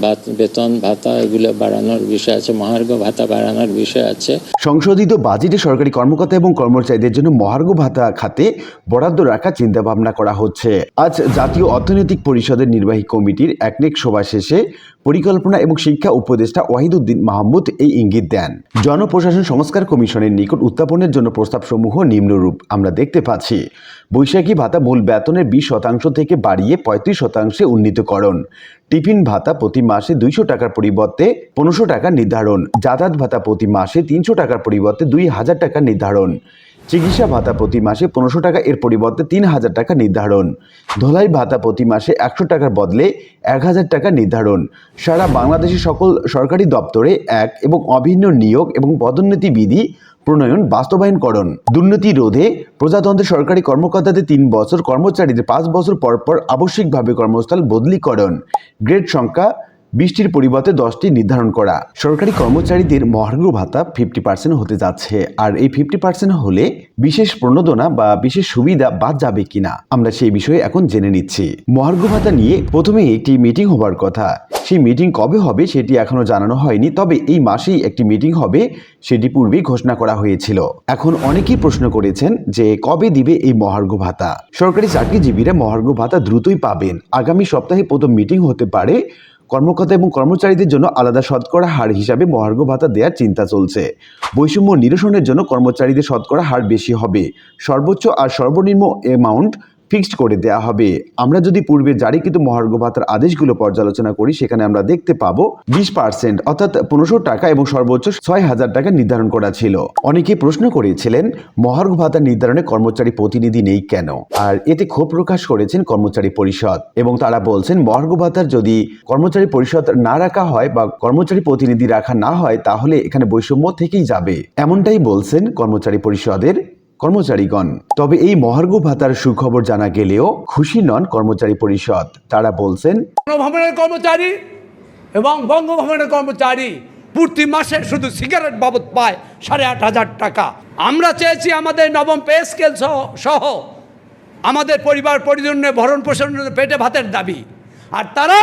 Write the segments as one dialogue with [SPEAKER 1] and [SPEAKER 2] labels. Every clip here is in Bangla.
[SPEAKER 1] বাত- বেতন, ভাতা, এগুলো বাড়ানোর বিষয় আছে, মহার্ঘ ভাতা বাড়ানোর বিষয় আছে।
[SPEAKER 2] সংশোধিত বাজেটে সরকারি কর্মকর্তা এবং কর্মচারীদের জন্য মহার্ঘ ভাতা খাতে বরাদ্দ রাখার চিন্তা ভাবনা করা হচ্ছে। আজ জাতীয় অর্থনৈতিক পরিষদের নির্বাহী কমিটির একনেক সভা শেষে পরিকল্পনা এবং শিক্ষা উপদেষ্টা ওয়াহিদুদ্দিন মাহমুদ এই ইঙ্গিত দেন। জনপ্রশাসন সংস্কার কমিশনের নিকট উত্থাপনের জন্য প্রস্তাবসমূহ নিম্নরূপ আমরা দেখতে পাচ্ছি। বৈশাখী ভাতা মূল বেতনের বিশ শতাংশ থেকে বাড়িয়ে পঁয়ত্রিশ শতাংশে উন্নীতকরণ। টিফিন ভাতা প্রতি মাসে দুইশো টাকার পরিবর্তে পনেরোশো টাকা নির্ধারণ। যাতায়াত ভাতা প্রতি মাসে তিনশো টাকার পরিবর্তে দুই হাজার টাকা নির্ধারণ। চিকিৎসা ভাতা প্রতি মাসে পনেরোশো টাকা, এর পরিবর্তে তিন হাজার টাকা নির্ধারণ। ধোলাই ভাতা প্রতি মাসে একশো টাকার বদলে এক হাজার টাকা নির্ধারণ। সারা বাংলাদেশের সকল সরকারি দপ্তরে এক এবং অভিন্ন নিয়োগ এবং পদোন্নতি বিধি প্রণয়ন বাস্তবায়নকরণ। দুর্নীতি রোধে প্রজাতন্ত্রের সরকারি কর্মকর্তাদের তিন বছর, কর্মচারীদের পাঁচ বছর পর পর আবশ্যিকভাবে কর্মস্থল বদলিকরণ। গ্রেড সংখ্যা বিশটির পরিবর্তে দশটি নির্ধারণ করা। সরকারি কর্মচারীদের মহার্ঘ ভাতা ফিফটি পার্সেন্ট হতে যাচ্ছে। আর এই ফিফটি পার্সেন্ট হলে বিশেষ প্রণোদনা বা বিশেষ সুবিধা বাদ যাবে কিনা? আমরা সেই বিষয়ে এখন জেনে নিচ্ছি। মহার্ঘ ভাতা নিয়ে প্রথমে একটি মিটিং হবার কথা। সেই মিটিং কবে হবে সেটি এখনও জানানো হয়নি, তবে এই মাসেই একটি মিটিং হবে সেটি পূর্বেই ঘোষণা করা হয়েছিল। এখন অনেকেই প্রশ্ন করেছেন যে কবে দিবে এই মহার্ঘ ভাতা? সরকারি চাকরিজীবীরা মহার্ঘ ভাতা দ্রুতই পাবেন। আগামী সপ্তাহে প্রথম মিটিং হতে পারে কর্মকর্তা এবং কর্মচারীদের জন্য আলাদা শতকরা হার হিসাবে মহার্ঘ ভাতা দেওয়ার চিন্তা চলছে। বৈষম্য নিরসনের জন্য কর্মচারীদের শতকরা হার বেশি হবে। সর্বোচ্চ আর সর্বনিম্ন অ্যামাউন্ট ফিক্সড করে দেওয়া হবে। আমরা যদি পূর্বে জারিকৃত মহার্ঘ ভাতার আদেশগুলো পর্যালোচনা করি, সেখানে আমরা দেখতে পাবো বিশ পার্সেন্ট অর্থাৎ পনেরোশো টাকা এবং সর্বোচ্চ ছয় হাজার টাকা নির্ধারণ করা ছিল। অনেকে প্রশ্ন করেছিলেন, মহার্ঘ ভাতা নির্ধারণে কর্মচারী প্রতিনিধি নেই কেন? আর এতে ক্ষোভ প্রকাশ করেছেন কর্মচারী পরিষদ। এবং তারা বলছেন, মহার্ঘ ভাতার যদি কর্মচারী পরিষদ না রাখা হয় বা কর্মচারী প্রতিনিধি রাখা না হয়, তাহলে এখানে বৈষম্য থেকেই যাবে। এমনটাই বলছেন কর্মচারী পরিষদের কর্মচারীগণ। তবে এই মহার্ঘ ভাতার সুখবর জানা গেলেও খুশি নন কর্মচারী পরিষদ। তারা বলছেন
[SPEAKER 3] গণভবনের কর্মচারী এবং বঙ্গভবনের কর্মচারী প্রতি মাসে শুধু সিগারেট বাবদ পায় সাড়ে আট হাজার টাকা। আমরা চেয়েছি আমাদের নবম পে স্কেল সহ আমাদের পরিবার পরিজনের ভরণ পোষণের পেটে ভাতের দাবি। আর তারা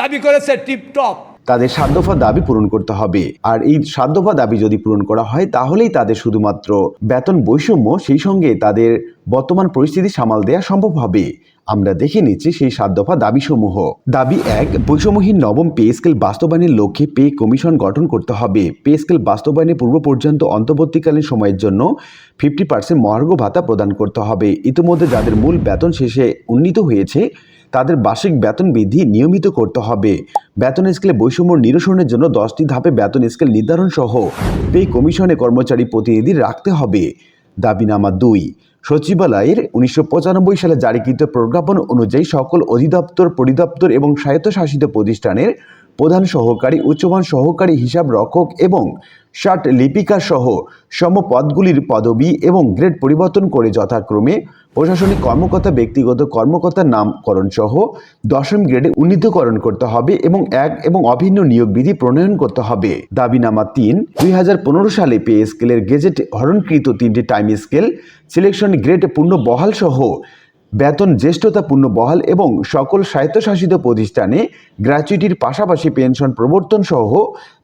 [SPEAKER 3] দাবি করেছে টিপটপ।
[SPEAKER 2] তাদের সাত দফা দাবি পূরণ করতে হবে। আর এই সাত দফা দাবি যদি পূরণ করা হয়, তাহলেই তাদের শুধুমাত্র বেতন বৈষম্য, সেই সঙ্গে তাদের বর্তমান পরিস্থিতি সামাল দেওয়া সম্ভব হবে। আমরা দেখে নিচ্ছি সেই সাত দফা দাবিসমূহ। দাবি এক, বৈষম্যহীন নবম পে স্কেল বাস্তবায়নের লক্ষ্যে পে কমিশন গঠন করতে হবে। পে স্কেল বাস্তবায়নের পূর্ব পর্যন্ত অন্তর্বর্তীকালীন সময়ের জন্য ফিফটি পার্সেন্ট মহার্ঘ ভাতা প্রদান করতে হবে। ইতিমধ্যে যাদের মূল বেতন শেষে উন্নীত হয়েছে তাদের বার্ষিক বেতন বৃদ্ধি নিয়মিত করতে হবে। বেতন স্কেলে বৈষম্য নিরসনের জন্য দশটি ধাপে বেতন স্কেল নির্ধারণ সহ পে কমিশনে কর্মচারী প্রতিনিধি রাখতে হবে। দাবিনামা দুই, সচিবালয়ের উনিশশো পঁচানব্বই সালে জারিকৃত প্রজ্ঞাপন অনুযায়ী সকল অধিদপ্তর, পরিদপ্তর এবং স্বায়ত্তশাসিত প্রতিষ্ঠানের প্রধান সহকারী, উচ্চমান সহকারী, হিসাব রক্ষক এবং ষাট লিপিকা সহ সম পদগুলির পদবি এবং গ্রেড পরিবর্তন করে যথাক্রমে প্রশাসনিক কর্মকর্তা, ব্যক্তিগত কর্মকর্তার নামকরণ সহ দশম গ্রেডে উন্নীতকরণ করতে হবে এবং এক এবং অভিন্ন নিয়োগ বিধি প্রণয়ন করতে হবে। দাবিনামা তিন, দুই সালে পে স্কেলের গেজেট হরণকৃত তিনটি টাইম স্কেল, সিলেকশন গ্রেড পূর্ণ বহাল সহ বেতন জ্যেষ্ঠতা পূর্ণ বহাল এবং সকল স্বায়ত্তশাসিত প্রতিষ্ঠানে গ্র্যাচুইটির পাশাপাশি পেনশন প্রবর্তন সহ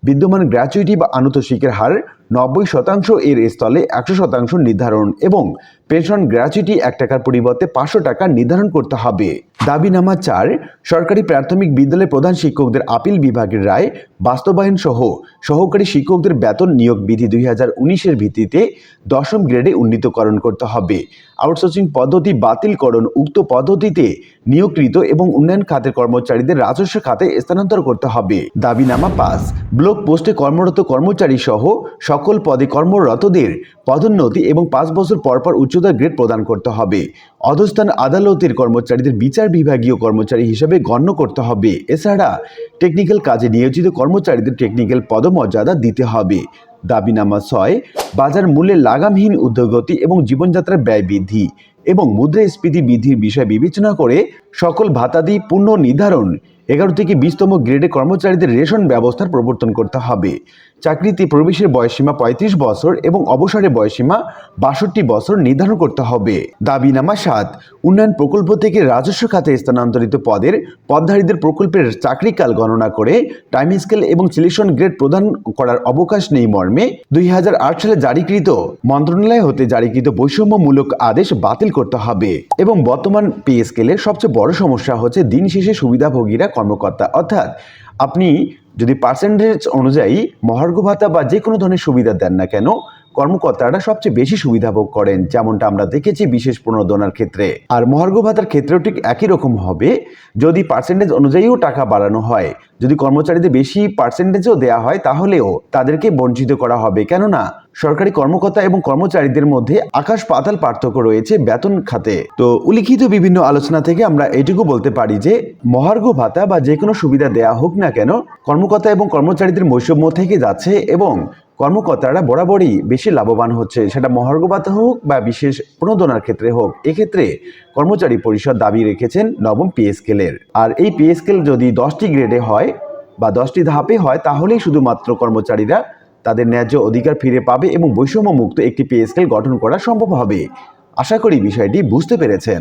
[SPEAKER 2] বিদ্যমান গ্র্যাচুইটি বা আনুতোষিকের হার নব্বই শতাংশ এর স্থলে একশো শতাংশ নির্ধারণ এবং পেনশন গ্র্যাচুইটি এক টাকার পরিবর্তে পাঁচশো টাকা নির্ধারণ করতে হবে। দাবি নামা চার, সরকারি প্রাথমিক বিদ্যালয়ের প্রধান শিক্ষকদের আপিল বিভাগের রায় বাস্তবায়ন সহ সহকারী শিক্ষকদের বেতন নিয়োগ বিধি দুই হাজার উনিশের ভিত্তিতে দশম গ্রেডে উন্নীতকরণ করতে হবে। আউটসোর্সিং পদ্ধতি বাতিলকরণ উক্ত পদ্ধতিতে নিয়োগকৃত এবং উন্নয়ন খাতের কর্মচারীদের রাজস্ব খাতে স্থানান্তর করতে হবে। দাবিনামা পাস ব্লক পোস্টে কর্মরত কর্মচারী সহ সকল পদে কর্মরতদের পদোন্নতি এবং পাঁচ বছর পর পর উচ্চতর গ্রেড প্রদান করতে হবে। অধস্থান আদালতের কর্মচারীদের বিচার বিভাগীয় কর্মচারী হিসেবে গণ্য করতে হবে। এছাড়া টেকনিক্যাল কাজে নিয়োজিত কর্মচারীদের টেকনিক্যাল পদমর্যাদা দিতে হবে। দাবি ছয়, বাজার মূল্যে লাগামহীন উদ্যোগতি এবং জীবনযাত্রার ব্যয় বৃদ্ধি। এবং মুদ্রাস্ফীতি বৃদ্ধির বিষয় বিবেচনা করে সকল ভাতাদি পূর্ণ নির্ধারণ এগারো থেকে বিশতম গ্রেডে কর্মচারীদের রেশন ব্যবস্থার প্রবর্তন করতে হবে। চাকরিতে প্রবেশের বয়সীমা পঁয়ত্রিশ বছর এবং অবসরের বয়সীমা বাষট্টি বছর নির্ধারণ করতে হবে। দাবিনামা সাত, উন্নয়ন প্রকল্প থেকে রাজস্ব খাতে স্থানান্তরিত পদের পদধারীদের প্রকল্পের চাকরিকাল গণনা করে টাইম স্কেল এবং সিলেকশন গ্রেড প্রদান করার অবকাশ নেই মর্মে। দুই হাজার আট সালে জারিকৃত মন্ত্রণালয় হতে জারিকৃত বৈষম্যমূলক আদেশ বাতিল করতে হবে। এবং বর্তমান পে স্কেলের সবচেয়ে বড় সমস্যা হচ্ছে দিন শেষে সুবিধাভোগীরা কর্মকর্তা। অর্থাৎ আপনি যদি পার্সেন্টেজ অনুযায়ী মহার্ঘ ভাতা বা যে কোনো ধরনের সুবিধা দেন না কেন কর্মকর্তারা সবচেয়ে বেশি সুবিধা ভোগ করেন, যেমনটা আমরা দেখেছি বিশেষ প্রণোদনার ক্ষেত্রে। আর মহার্ঘ ভাতার ক্ষেত্রেও ঠিক একই রকম হবে, যদি পার্সেন্টেজ অনুযায়ীও টাকা বাড়ানো হয়। যদি কর্মচারীদের বেশি পার্সেন্টেজও দেওয়া হয়, তাহলেও তাদেরকে বঞ্চিত করা হবে। কেননা, সরকারি কর্মকর্তা এবং কর্মচারীদের মধ্যে আকাশ পাতাল পার্থক্য রয়েছে বেতন খাতে। তো উল্লিখিত বিভিন্ন আলোচনা থেকে আমরা এটুকু বলতে পারি যে, মহার্ঘ ভাতা বা যে কোনো সুবিধা দেয়া হোক না কেন, কর্মকর্তা এবং কর্মচারীদের বৈষম্য থেকে যাচ্ছে এবং কর্মকর্তারা বরাবরই বেশি লাভবান হচ্ছে। সেটা মহার্ঘ হোক বা বিশেষ প্রণোদনার ক্ষেত্রে হোক, এক্ষেত্রে কর্মচারী পরিষদ দাবি রেখেছেন নবম পে স্কেলের আর এই পে স্কেল যদি দশটি গ্রেডে হয় বা দশটি ধাপে হয়, তাহলেই শুধুমাত্র কর্মচারীরা তাদের ন্যায্য অধিকার ফিরে পাবে এবং বৈষম্য মুক্ত একটি পে স্কেল গঠন করা সম্ভব হবে। আশা করি বিষয়টি বুঝতে পেরেছেন।